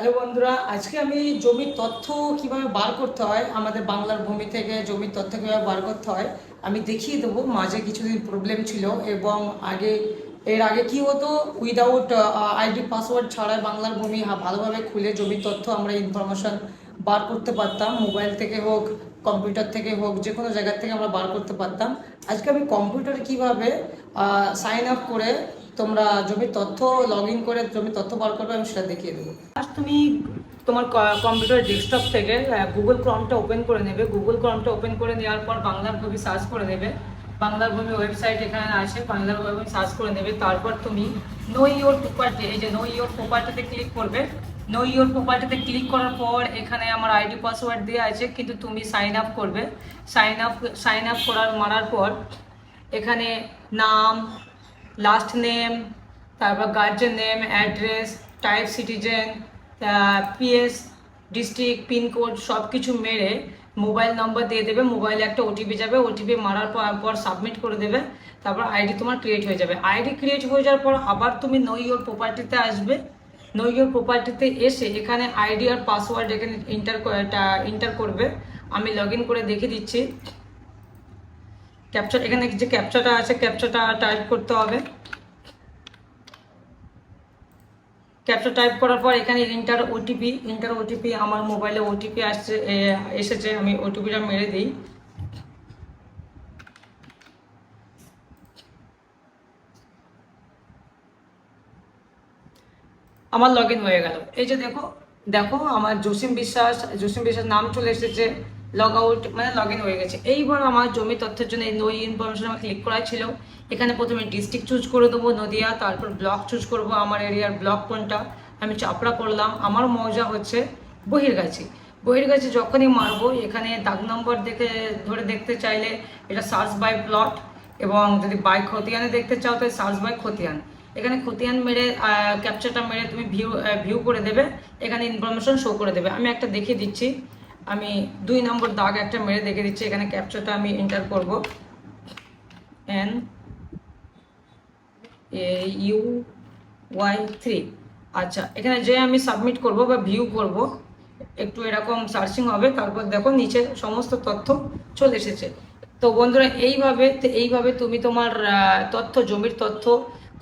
Hello বন্ধুরা, আজকে আমি জমির তথ্য কীভাবে বার করতে হয়, আমাদের বাংলার ভূমি থেকে জমির তথ্য কীভাবে বার করতে হয়, আমি দেখিয়ে দেবো। মাঝে কিছুদিন প্রবলেম ছিল এবং আগে, এর আগে কি হতো উইদাউট আইডি পাসওয়ার্ড ছাড়াই বাংলার ভূমি ভালোভাবে খুলে জমির তথ্য আমরা ইনফরমেশান বার করতে পারতাম। মোবাইল থেকে হোক কম্পিউটার থেকে হোক, যে কোনো জায়গার থেকে আমরা বার করতে পারতাম। আজকে আমি কম্পিউটারে কীভাবে সাইন আপ করে তোমরা জমির তথ্য লগ ইন করে জমির তথ্য বার করবে আমি সেটা দেখিয়ে দেবো। আর তুমি তোমার কম্পিউটার ডেস্কটপ থেকে গুগল ক্রমটা ওপেন করে নেবে। গুগল ক্রমটা ওপেন করে নেওয়ার পর বাংলার কবি সার্চ করে নেবে। বাংলার ভূমি ওয়েবসাইট এখানে আছে বাংলার ভূমি সার্চ করে নেবে। তারপর তুমি নো ইওর প্রপার্টি এই যে নো ইওর প্রপার্টিতে ক্লিক করবে। নো ইওর প্রপার্টিতে ক্লিক করার পর এখানে আমার আইডি পাসওয়ার্ড দেওয়া আছে, কিন্তু তুমি সাইন আপ করবে। সাইন আপ সাইন আপ করার, মারার পর এখানে নাম লাস্ট নেম তারপর guardian name address type citizen PS district pincode সব কিছু মেরে মোবাইল নম্বর দিয়ে দেবে, মোবাইলে একটা ওটিপি যাবে ওটিপি মারার পর সাবমিট করে দেবে, তারপর আইডি তোমার ক্রিয়েট হয়ে যাবে। আইডি ক্রিয়েট হয়ে যাওয়ার পর আবার তুমি নই ইয়োর প্রপার্টিতে আসবে। নই ইয়োর প্রপার্টিতে এসে এখানে আইডি আর পাসওয়ার্ড এখানে ইন্টার ইন্টার করবে। আমি লগ করে দেখে দিচ্ছি। ক্যাপচার এখানে যে ক্যাপচারটা আছে ক্যাপচারটা টাইপ করতে হবে। ক্যাপচার টাইপ করার পর এখানে ইন্টার ওটিপি ইন্টার ওটিপি আমার মোবাইলে ওটিপি আসছে এসেছে, আমি ওটিপিটা মেরে দিই। আমার লগ হয়ে গেল। এই যে দেখো দেখো, আমার জসিম বিশ্বাস জসিম বিশ্বাস নাম চলে এসেছে। লগ আউট মানে লগ ইন হয়ে গেছে। এইবার আমার জমি তথ্যের জন্য এই নই ইনফরমেশন আমার ক্লিক করা ছিল। এখানে প্রথমে ডিস্ট্রিক্ট চুজ করে দেবো, নদিয়া, তারপর ব্লক চুজ করব, আমার এরিয়ার ব্লক কোনটা, আমি চাপড়া করলাম। আমার মজা হচ্ছে বহিরগাছি। বহিরগাছি যখনই মারবো, এখানে দাগ নম্বর দেখে, ধরে দেখতে চাইলে এটা সার্চ বাই প্লট এবং যদি বাই খতিয়ানে দেখতে চাও, তাহলে সার্চ বাই খতিয়ান। এখানে খতিয়ান মেরে ক্যাপচারটা মেরে তুমি ভিউ ভিউ করে দেবে। এখানে ইনফরমেশন শো করে দেবে। আমি একটা দেখিয়ে দিচ্ছি। আমি দুই নম্বর দাগ একটা মেরে দেখে দিচ্ছি, এখানে ক্যাপচারটা আমি এন্টার করব। এন ইউ ওয়াই থ্রি আচ্ছা এখানে যে আমি সাবমিট করব বা ভিউ করব, একটু এরকম সার্চিং হবে, তারপর দেখো নিচে সমস্ত তথ্য চলে এসেছে। তো বন্ধুরা, এইভাবে এইভাবে তুমি তোমার তথ্য, জমির তথ্য,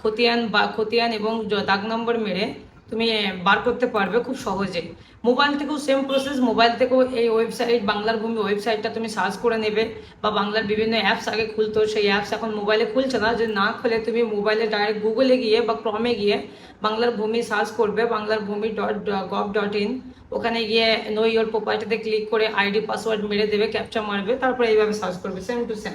খতিয়ান বা খতিয়ান এবং দাগ নম্বর মেরে তুমি বার করতে পারবে খুব সহজে। মোবাইল থেকেও সেম প্রসেস মোবাইল থেকেও এই ওয়েবসাইট বাংলার ভূমি ওয়েবসাইটটা তুমি সার্চ করে নেবে বা বাংলার বিভিন্ন অ্যাপস আগে খুলতো, সেই অ্যাপস এখন মোবাইলে খুলছে না। যদি না খুলে, তুমি মোবাইলে ডাইরেক্ট গুগলে গিয়ে বা ক্রমে গিয়ে বাংলার ভূমি সার্চ করবে, বাংলার ভূমি ডট গভ ডট ইন ওখানে গিয়ে নো ইয়োর প্রপার্টিতে ক্লিক করে আইডি পাসওয়ার্ড মেরে দেবে ক্যাপচা মারবে, তারপরে এইভাবে সার্চ করবে সেম টু সেম